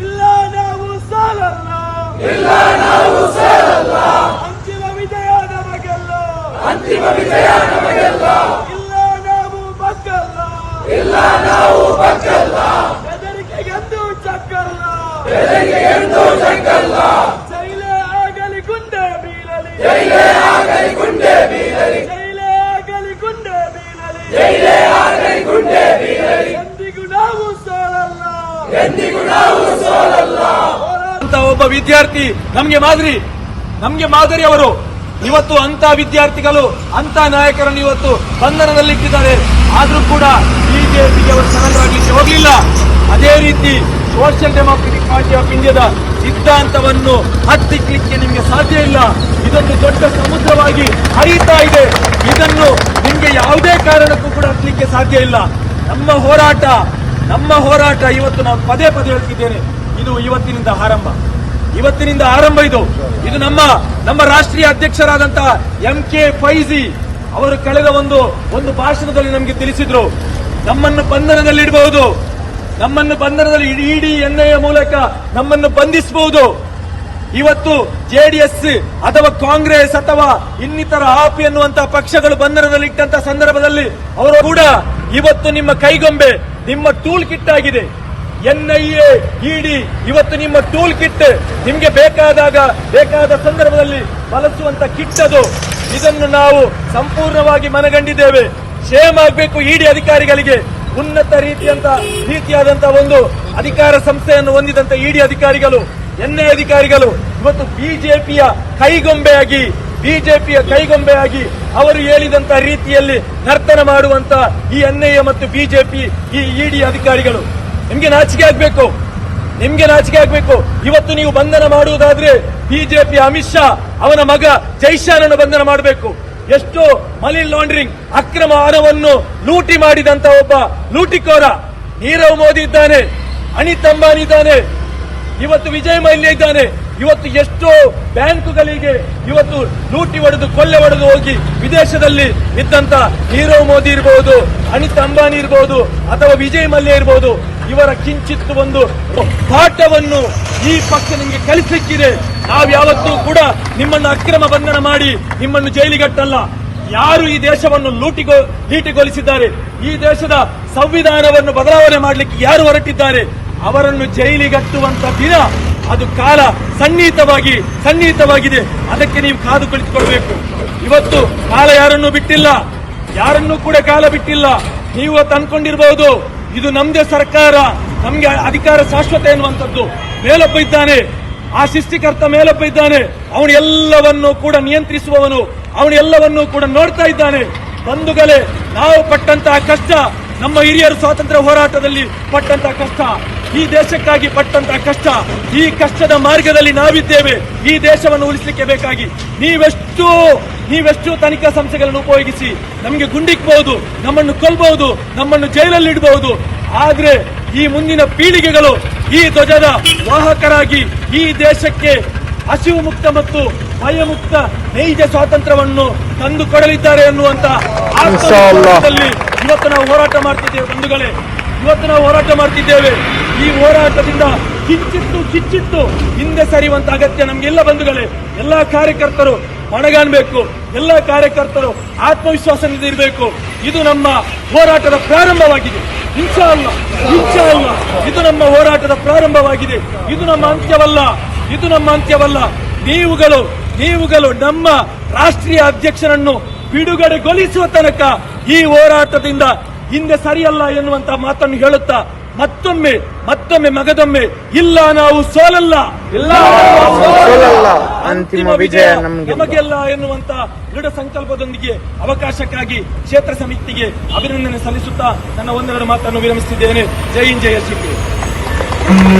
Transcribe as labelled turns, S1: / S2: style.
S1: ಇಲ್ಲ ನಾವು ಸಾಲಲ್ಲ ಇಲ್ಲ ನಾವು ಸಾಲಲ್ಲ ಅಂತಿಮ ವಿಜಯ ನಮಗೆಲ್ಲ ಅಂತಿಮ ವಿಜಯ ನಮಗೆಲ್ಲ ಇಲ್ಲ ನಾವು ಬಗ್ಗಲ್ಲ. ಇಲ್ಲ ನಾವು ಬೆದರಿಕೆಗೆಂದು ಜಗ್ಗಲ್ಲ ಬೆದರಿಕೆಗೆಂದು ಚಕ್ಕಲ್ಲ. ಮಾಡುವಂತ ಒಬ್ಬ ವಿದ್ಯಾರ್ಥಿ ನಮ್ಗೆ ಮಾದರಿ ನಮ್ಗೆ ಮಾದರಿ ಅವರು. ಇವತ್ತು ಅಂತ ವಿದ್ಯಾರ್ಥಿಗಳು ಅಂತ ನಾಯಕರನ್ನು ಇವತ್ತು ಬಂಧನದಲ್ಲಿಟ್ಟಿದ್ದಾರೆ ಆದರೂ ಕೂಡ ಬಿಜೆಪಿಗೆ ಅವರು ಸರಳರಾಗಲಿಕ್ಕೆ ಹೋಗಲಿಲ್ಲ. ಅದೇ ರೀತಿ ಸೋಷಿಯಲ್ ಡೆಮಾಕ್ರೆಟಿಕ್ ಪಾರ್ಟಿ ಆಫ್ ಇಂಡಿಯಾದ ಸಿದ್ಧಾಂತವನ್ನು ಹತ್ತಿಕ್ಲಿಕ್ಕೆ ನಿಮಗೆ ಸಾಧ್ಯ ಇಲ್ಲ. ಇದೊಂದು ದೊಡ್ಡ ಸಮುದ್ರವಾಗಿ ಹರಿತಾ ಇದೆ. ಇದನ್ನು ನಿಮಗೆ ಯಾವುದೇ ಕಾರಣಕ್ಕೂ ಕೂಡ ಹತ್ತಲಿಕ್ಕೆ ಸಾಧ್ಯ ಇಲ್ಲ. ನಮ್ಮ ಹೋರಾಟ ನಮ್ಮ ಹೋರಾಟ ಇವತ್ತು ನಾನು ಪದೇ ಪದೇ ಹೇಳ್ತಿದ್ದೇನೆ. ಇದು ಇವತ್ತಿನಿಂದ ಆರಂಭ. ಇವತ್ತಿನಿಂದ ಆರಂಭ ಇದು. ಇದು ನಮ್ಮ ನಮ್ಮ ರಾಷ್ಟ್ರೀಯ ಅಧ್ಯಕ್ಷರಾದಂತಹ ಎಂ ಕೆ ಫೈಜಿ ಅವರು ಕಳೆದ ಒಂದು ಒಂದು ಭಾಷಣದಲ್ಲಿ ನಮಗೆ ತಿಳಿಸಿದ್ರು. ನಮ್ಮನ್ನು ಬಂಧನದಲ್ಲಿ ಇಡಬಹುದು. ನಮ್ಮನ್ನು ಬಂಧನದಲ್ಲಿ ಇಡಿ ಎನ್ಐಎ ಮೂಲಕ ನಮ್ಮನ್ನು ಬಂಧಿಸಬಹುದು. ಇವತ್ತು ಜೆಡಿಎಸ್ ಅಥವಾ ಕಾಂಗ್ರೆಸ್ ಅಥವಾ ಇನ್ನಿತರ ಆಪ್ ಎನ್ನುವಂತಹ ಪಕ್ಷಗಳು ಬಂಧನದಲ್ಲಿ ಇಟ್ಟಂತ ಸಂದರ್ಭದಲ್ಲಿ ಅವರು ಕೂಡ ಇವತ್ತು ನಿಮ್ಮ ಕೈಗೊಂಬೆ ನಿಮ್ಮ ಟೂಲ್ ಕಿಟ್ ಆಗಿದೆ. ಎನ್ಐಎ, ಇಡಿ, ಇವತ್ತು ನಿಮ್ಮ ಟೂಲ್ ಕಿಟ್. ನಿಮ್ಗೆ ಬೇಕಾದಾಗ, ಬೇಕಾದ ಸಂದರ್ಭದಲ್ಲಿ ಬಳಸುವಂತ ಕಿಟ್ ಅದು. ಇದನ್ನು ನಾವು ಸಂಪೂರ್ಣವಾಗಿ ಮನಗಂಡಿದ್ದೇವೆ. ಶೇಮ್ ಆಗಬೇಕು ಇಡಿ ಅಧಿಕಾರಿಗಳಿಗೆ. ಉನ್ನತ ರೀತಿಯಂತ, ರೀತಿಯಾದಂತ ಒಂದು ಅಧಿಕಾರ ಸಂಸ್ಥೆಯನ್ನು ಹೊಂದಿದಂತ ಇಡಿ ಅಧಿಕಾರಿಗಳು ಎನ್ಐ ಅಧಿಕಾರಿಗಳು. ಇವತ್ತು ಬಿಜೆಪಿಯ ಕೈಗೊಂಬೆಯಾಗಿ ಬಿಜೆಪಿಯ ಕೈಗೊಂಬೆಯಾಗಿ ಅವರು ಹೇಳಿದಂತ ರೀತಿಯಲ್ಲಿ ನರ್ತನ ಮಾಡುವಂತ ಈ ಎನ್ಐಎ ಮತ್ತು ಬಿಜೆಪಿ ಈ ಇಡಿ ಅಧಿಕಾರಿಗಳು. ನಿಮ್ಗೆ ನಾಚಿಕೆ ಆಗ್ಬೇಕು. ನಿಮ್ಗೆ ನಾಚಿಕೆ ಆಗ್ಬೇಕು. ಇವತ್ತು ನೀವು ಬಂಧನ ಮಾಡುವುದಾದ್ರೆ ಬಿಜೆಪಿ ಅಮಿತ್ ಶಾ ಅವನ ಮಗ ಜೈಶಾನನ್ನು ಬಂಧನ ಮಾಡಬೇಕು. ಎಷ್ಟು ಮನಿ ಲಾಂಡ್ರಿಂಗ್ ಅಕ್ರಮ ಹಣವನ್ನು ಲೂಟಿ ಮಾಡಿದಂತ ಒಬ್ಬ ಲೂಟಿಕೋರ ನೀರವ್ ಮೋದಿ ಇದ್ದಾನೆ, ಅನಿತ್ ಅಂಬಾನಿ ಇದ್ದಾನೆ, ಇವತ್ತು ವಿಜಯ್ ಮಲ್ಯ ಇದ್ದಾನೆ. ಇವತ್ತು ಎಷ್ಟೋ ಬ್ಯಾಂಕುಗಳಿಗೆ ಇವತ್ತು ಲೂಟಿ ಹೊಡೆದು ಕೊಲ್ಲೆ ಹೊಡೆದು ಹೋಗಿ ವಿದೇಶದಲ್ಲಿ ಇದ್ದಂತ ನೀರವ್ ಮೋದಿ ಇರಬಹುದು ಅನಿತ್ ಅಂಬಾನಿ ಇರಬಹುದು ಅಥವಾ ವಿಜಯ್ ಮಲ್ಯ ಇರಬಹುದು ಇವರ ಕಿಂಚಿತ್ತು ಒಂದು ಪಾಠವನ್ನು ಈ ಪಕ್ಷ ನಿಮಗೆ ಕಲಿಸಲಿಕ್ಕಿದೆ. ನಾವು ಯಾವತ್ತೂ ಕೂಡ ನಿಮ್ಮನ್ನು ಅಕ್ರಮ ಬಂಧನ ಮಾಡಿ ನಿಮ್ಮನ್ನು ಜೈಲಿಗಟ್ಟಲ್ಲ. ಯಾರು ಈ ದೇಶವನ್ನು ಲೂಟಿಗೊ ಲೀಟಿಗೊಳಿಸಿದ್ದಾರೆ ಈ ದೇಶದ ಸಂವಿಧಾನವನ್ನು ಬದಲಾವಣೆ ಮಾಡಲಿಕ್ಕೆ ಯಾರು ಹೊರಟಿದ್ದಾರೆ? ಅವರನ್ನು ಜೈಲಿಗಟ್ಟುವಂತ ದಿನ ಅದು ಕಾಲ ಸನ್ನಿಹಿತವಾಗಿ, ಸನ್ನಿಹಿತವಾಗಿದೆ. ಅದಕ್ಕೆ ನೀವು ಕಾದು ಕುಳಿತುಕೊಳ್ಬೇಕು ಇವತ್ತು ಕಾಲ ಯಾರನ್ನೂ ಬಿಟ್ಟಿಲ್ಲ. ಯಾರನ್ನೂ ಕೂಡ ಕಾಲ ಬಿಟ್ಟಿಲ್ಲ. ನೀವು ಅನ್ಕೊಂಡಿರಬಹುದು ಇದು ನಮ್ದೇ ಸರ್ಕಾರ. ನಮ್ಗೆ ಅಧಿಕಾರ ಶಾಶ್ವತ ಎನ್ನುವಂಥದ್ದು. ಮೇಲೊಬ್ಬ ಇದ್ದಾನೆ. ಆ ಶಿಸ್ತಿಕರ್ತ ಮೇಲೊಬ್ಬ ಇದ್ದಾನೆ. ಅವನು ಎಲ್ಲವನ್ನೂ ಕೂಡ ನಿಯಂತ್ರಿಸುವವನು. ಅವನು ಎಲ್ಲವನ್ನೂ ಕೂಡ ನೋಡ್ತಾ ಇದ್ದಾನೆ. ಬಂಧುಗಳೇ ನಾವು ಪಟ್ಟಂತಹ ಕಷ್ಟ, ನಮ್ಮ ಹಿರಿಯರು ಸ್ವಾತಂತ್ರ್ಯ ಹೋರಾಟದಲ್ಲಿ ಪಟ್ಟಂತಹ ಕಷ್ಟ. ಈ ದೇಶಕ್ಕಾಗಿ ಪಟ್ಟಂತ ಕಷ್ಟ ಈ ಕಷ್ಟದ ಮಾರ್ಗದಲ್ಲಿ ನಾವಿದ್ದೇವೆ. ಈ ದೇಶವನ್ನು ಉಳಿಸಲಿಕ್ಕೆ ಬೇಕಾಗಿ ನೀವೆಷ್ಟು ನೀವೆಷ್ಟು ತನಿಖಾ ಸಂಸ್ಥೆಗಳನ್ನು ಉಪಯೋಗಿಸಿ ನಮಗೆ ಗುಂಡಿಕ್ಬಹುದು ನಮ್ಮನ್ನು ಕೊಲ್ಬಹುದು ನಮ್ಮನ್ನು ಜೈಲಲ್ಲಿ ಇಡಬಹುದು ಆದ್ರೆ ಈ ಮುಂದಿನ ಪೀಳಿಗೆಗಳು ಈ ಧ್ವಜದ ವಾಹಕರಾಗಿ ಈ ದೇಶಕ್ಕೆ ಹಸಿವು ಮುಕ್ತ ಮತ್ತು ಭಯಮುಕ್ತ ನೈಜ ಸ್ವಾತಂತ್ರ್ಯವನ್ನು ತಂದು ಕೊಡಲಿದ್ದಾರೆ ಎನ್ನುವಂತ ಇವತ್ತು ನಾವು ಹೋರಾಟ ಮಾಡ್ತಿದ್ದೇವೆ ಬಂಧುಗಳೇ. ಇವತ್ತು ನಾವು ಹೋರಾಟ ಮಾಡ್ತಿದ್ದೇವೆ. ಈ ಹೋರಾಟದಿಂದ ಕಿಂಚಿತ್ತು ಕಿಚ್ಚಿತ್ತು ಹಿಂದೆ ಸರಿಯುವಂತ ಅಗತ್ಯ ನಮಗೆಲ್ಲ ಬಂಧುಗಳೇ, ಎಲ್ಲಾ ಕಾರ್ಯಕರ್ತರು ಮಣಗಾಣಬೇಕು ಎಲ್ಲ ಕಾರ್ಯಕರ್ತರು ಆತ್ಮವಿಶ್ವಾಸದಿಂದ ಇರಬೇಕು. ಇದು ನಮ್ಮ ಹೋರಾಟದ ಪ್ರಾರಂಭವಾಗಿದೆ. ಇನ್ಶಾ ಅಲ್ಲ ಇನ್ಶಾ ಅಲ್ಲ ಇದು ನಮ್ಮ ಹೋರಾಟದ ಪ್ರಾರಂಭವಾಗಿದೆ. ಇದು ನಮ್ಮ ಅಂತ್ಯವಲ್ಲ. ಇದು ನಮ್ಮ ಅಂತ್ಯವಲ್ಲ. ನೀವುಗಳು ನೀವುಗಳು ನಮ್ಮ ರಾಷ್ಟ್ರೀಯ ಅಧ್ಯಕ್ಷರನ್ನು ಬಿಡುಗಡೆಗೊಳಿಸುವ ತನಕ ಈ ಹೋರಾಟದಿಂದ ಹಿಂದೆ ಸರಿಯಲ್ಲ ಎನ್ನುವಂತಹ ಮಾತನ್ನು ಹೇಳುತ್ತಾ ಮತ್ತೊಮ್ಮೆ ಮತ್ತೊಮ್ಮೆ ಮಗದೊಮ್ಮೆ ಇಲ್ಲ ನಾವು ಸೋಲಲ್ಲ ಇಲ್ಲ
S2: ಸೋಲಲ್ಲ. ಅಂತಿಮ ವಿಜಯ ನಮ್ಗೆ.
S1: ನಮಗೆಲ್ಲ ಎನ್ನುವಂತ ದೃಢ ಸಂಕಲ್ಪದೊಂದಿಗೆ ಅವಕಾಶಕ್ಕಾಗಿ ಕ್ಷೇತ್ರ ಸಮಿತಿಗೆ ಅಭಿನಂದನೆ ಸಲ್ಲಿಸುತ್ತಾ ನನ್ನ ಒಂದೆರಡು ಮಾತನ್ನು ವಿರಮಿಸುತ್ತಿದ್ದೇನೆ ಜೈ ಹಿಂದ್ ಜಯ ಶ್ರೀ